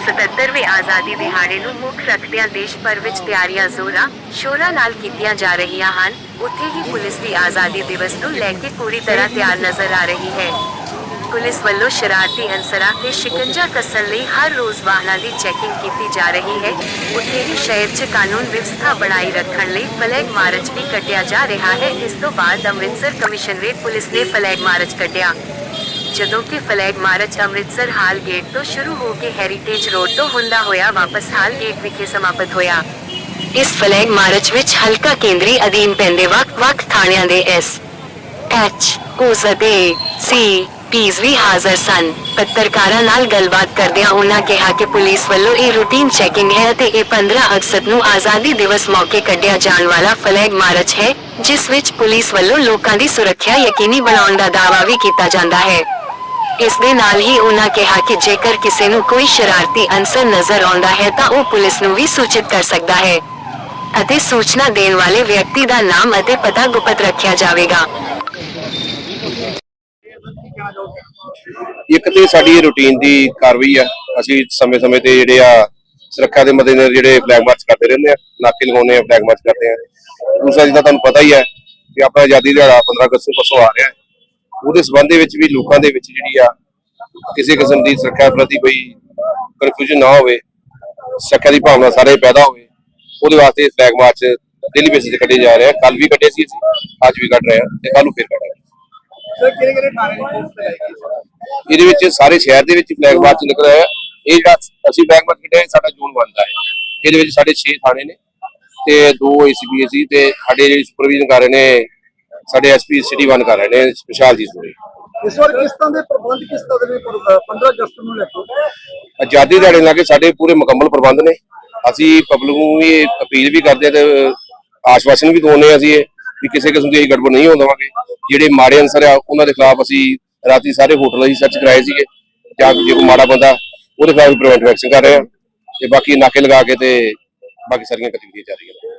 77ਵੇਂ ਆਜ਼ਾਦੀ ਦਿਹਾੜੇ ਨੂੰ ਮੁੱਖ ਰੱਖਦਿਆਂ ਦੇਸ਼ ਭਰ ਵਿੱਚ ਤਿਆਰੀਆਂ ਜ਼ੋਰਾਂ, ਸ਼ੋਰਾਂ ਨਾਲ ਕੀਤੀਆਂ ਜਾ ਰਹੀਆਂ ਹਨ। ਉੱਥੇ ਹੀ ਪੁਲਿਸ ਵੀ ਆਜ਼ਾਦੀ ਦਿਵਸ ਨੂੰ ਲੈ ਕੇ ਪੂਰੀ ਤਰ੍ਹਾਂ ਤਿਆਰ ਨਜ਼ਰ ਆ ਰਹੀ ਹੈ। ਪੁਲਿਸ ਵੱਲੋਂ ਸ਼ਰਾਰਤੀ ਅਨਸਰਾਂ ਤੇ ਸ਼ਿਕੰਜਾ ਕੱਸਣ ਲਈ ਹਰ ਰੋਜ਼ ਵਾਹਨਾਂ ਦੀ ਚੈਕਿੰਗ ਕੀਤੀ ਜਾ ਰਹੀ ਹੈ। ਉੱਥੇ ਹੀ ਸ਼ਹਿਰ 'ਚ ਕਾਨੂੰਨ ਵਿਵਸਥਾ ਬਣਾਈ ਰੱਖਣ ਲਈ ਫਲੈਗ ਮਾਰਚ ਵੀ ਕੱਢਿਆ ਜਾ ਰਿਹਾ ਹੈ। ਇਸ ਤੋਂ ਬਾਅਦ ਅੰਮ੍ਰਿਤਸਰ ਕਮਿਸ਼ਨਰੇਟ ਪੁਲਿਸ ਨੇ ਫਲੈਗ ਮਾਰਚ ਕੱਢਿਆ। ਜਦੋਂ ਕਿ flag march Amritsar hall gate ਤੋਂ ਸ਼ੁਰੂ ਹੋ ਕੇ ਹੈਰੀਟੇਜ ਰੋਡ ਤੋਂ ਹੁੰਦਾ ਹੋਇਆ ਵਾਪਸ ਹਾਲ ਗੇਟ ਵਿਖੇ ਸਮਾਪਤ ਹੋਇਆ। ਇਸ ਫਲੈਗ ਮਾਰਚ ਵਿੱਚ ਹਲਕਾ ਕੇਂਦਰੀ ਅਧੀਨ ਪੈਂਦੇ ਵੱਖ-ਵੱਖ ਥਾਣਿਆਂ ਦੇ ਐਸ, ਐਚ ਉਸ ਅਤੇ ਸੀ ਪੀਸ ਵੀ ਹਾਜ਼ਰ ਸਨ। ਪੱਤਰਕਾਰਾਂ ਨਾਲ ਗੱਲਬਾਤ ਕਰਦਿਆਂ ਉਹਨਾਂ ਕਿਹਾ ਕਿ ਪੁਲਿਸ ਵੱਲੋਂ ਇਹ ਰੂਟੀਨ ਚੈਕਿੰਗ ਹੈ ਅਤੇ ਇਹ 15 ਅਗਸਤ ਨੂੰ ਆਜ਼ਾਦੀ ਦਿਵਸ ਮੌਕੇ ਕੱਢਿਆ ਜਾਣ ਵਾਲਾ ਫਲੈਗ ਮਾਰਚ ਹੈ, ਜਿਸ ਵਿੱਚ ਪੁਲਿਸ ਵੱਲੋਂ ਲੋਕਾਂ ਦੀ ਸੁਰੱਖਿਆ ਯਕੀਨੀ ਬਣਾਉਣ ਦਾ ਦਾਅਵਾ ਵੀ ਕੀਤਾ ਜਾਂਦਾ ਹੈ। ਇਸ ਦੇ ਨਾਲ ਹੀ ਉਹਨਾਂ ਕਿਹਾ ਕਿ ਜੇਕਰ ਕਿਸੇ ਨੂੰ ਕੋਈ ਸ਼ਰਾਰਤੀ ਅਨਸਰ ਨਜ਼ਰ ਆਉਂਦਾ ਹੈ ਤਾਂ ਉਹ ਪੁਲਿਸ ਨੂੰ ਵੀ ਸੂਚਿਤ ਕਰ ਸਕਦਾ ਹੈ ਅਤੇ ਸੂਚਨਾ ਦੇਣ ਵਾਲੇ ਵਿਅਕਤੀ ਦਾ ਨਾਮ ਅਤੇ ਪਤਾ ਗੁਪਤ ਰੱਖਿਆ ਜਾਵੇਗਾ। ਇੱਕ ਤੇ ਸਾਡੀ ਰੁਟੀਨ ਦੀ ਕਾਰਵਾਈ ਆ। ਅਸੀਂ ਸਮੇਂ-ਸਮੇਂ ਤੇ ਜਿਹੜੇ ਆ ਸੁਰੱਖਿਆ ਦੇ ਮੱਦੇਨਜ਼ਰ ਜਿਹੜੇ ਫਲੈਗ ਮਾਰਚ ਕਰਦੇ ਰਹਿੰਦੇ ਆ, ਨਾਕੇ ਲਗਾਉਂਦੇ ਆ ਫਲੈਗ ਮਾਰਚ ਕਰਦੇ ਆ। ਦੂਸਰਾ, ਜਿੱਦਾਂ ਤੁਹਾਨੂੰ ਪਤਾ ਹੀ ਹੈ ਕਿ ਆਪਣਾ ਆਜ਼ਾਦੀ ਦਿਹਾੜਾ 15 ਅਗਸਤ ਨੂੰ ਪਰਸੋਂ ਆ ਰਿਹਾ ਹੈ। ਉਹਦੇ ਸਬੰਧ ਦੇ ਵਿੱਚ ਵੀ ਲੋਕਾਂ ਦੇ ਵਿੱਚ ਜਿਹੜੀ ਆ ਕਿਸੇ ਕਿਸਮ ਦੀ ਸੁਰੱਖਿਆ ਪ੍ਰਤੀ ਕੋਈ ਕਨਫਿਊਜ਼ਨ ਨਾ ਹੋਵੇ ਸੁਰੱਖਿਆ ਦੀ ਭਾਵਨਾ ਸਾਰੇ ਪੈਦਾ ਹੋਵੇ ਉਹਦੇ ਵਾਸਤੇ ਫਲੈਗ ਮਾਰਚ ਡੇਲੀ ਬੇਸਿਸ ਤੇ ਕੱਢੇ ਜਾ ਰਹੇ ਆ। ਕੱਲ ਵੀ ਕੱਢੇ ਸੀ ਅਸੀਂ ਅੱਜ ਵੀ ਕੱਢ ਰਹੇ ਆ ਤੇ ਕੱਲ ਨੂੰ ਫਿਰ ਕੱਢਾਂਗੇ। ਸਰ ਕਿਹੜੇ ਥਾਣੇ ਦੀ ਇਹਦੇ ਵਿੱਚ ਸਾਰੇ ਸ਼ਹਿਰ ਦੇ ਵਿੱਚ ਫਲੈਗ ਮਾਰਚ ਨਿਕਲ ਰਿਹਾ ਇਹ ਜਿਹੜਾ ਅਸੀਂ ਫਲੈਗ ਮਾਰਚ ਕੱਢਿਆ ਸਾਡਾ ਜੂਨ ਬਣਦਾ ਹੈ। ਇਹਦੇ ਵਿੱਚ ਸਾਡੇ 6 ਥਾਣੇ ਨੇ ਤੇ ਦੋ ਏਸੀਬੀ ਸੀ ਤੇ ਸਾਡੇ ਜਿਹੜੇ ਸੁਪਰਵਿਜ਼ਨ ਕਰ ਰਹੇ ਨੇ ਸਾਡੇ ਐਸਪੀ ਸਿਟੀ ਵਨ ਕਰ ਰਹੇ ਨੇ ਵਿਸ਼ਾਲ ਜੀ ਸੋਰੀ ਇਸ ਵਾਰ ਕਿਸ ਤਰ੍ਹਾਂ ਦੇ ਪ੍ਰਬੰਧ ਕਿਸ ਤਰ੍ਹਾਂ ਦੇ ਨੇ ਪਰ- ਅਹ 15 ਅਗਸਤ ਨੂੰ ਲੈ ਕੇ? ਆਜ਼ਾਦੀ ਦਿਹਾੜੇ ਲਾ ਕੇ ਸਾਡੇ ਪੂਰੇ ਮੁਕੰਮਲ ਪ੍ਰਬੰਧ ਨੇ। ਅਸੀਂ ਪਬਲਿਕ ਨੂੰ ਵੀ ਅਪੀਲ ਵੀ ਕਰਦੇ ਤੇ ਆਸ਼ਵਾਸਨ ਵੀ ਦਵਾਉਂਦੇ ਅਸੀਂ ਇਹ ਵੀ ਕਿਸੇ ਕਿਸਮ ਦੀ ਗੜਬੜ ਨਹੀਂ ਹੋਣ ਦੇਵਾਂਗੇ। ਜਿਹੜੇ ਮਾੜੇ ਅਨਸਰ ਆ ਉਹਨਾਂ ਦੇ ਖਿਲਾਫ ਅਸੀਂ ਰਾਤੀ ਸਾਰੇ ਹੋਟਲ ਅਸੀਂ ਸਰਚ ਕਰਾਏ ਸੀਗੇ। ਜਾਂ ਜੇ ਕੋਈ ਮਾੜਾ ਬੰਦਾ ਉਹਦੇ ਖਿਲਾਫ ਪ੍ਰੀਵੈਂਟ ਐਕਸ਼ਨ ਕਰ ਰਹੇ ਹਾਂ। ਤੇ ਬਾਕੀ ਨਾਕੇ ਲਗਾ ਕੇ ਤੇ ਬਾਕੀ ਸਾਰੀਆਂ ਗਤੀਵਿਧੀਆਂ ਚੱਲ ਰਹੀਆਂ ਨੇ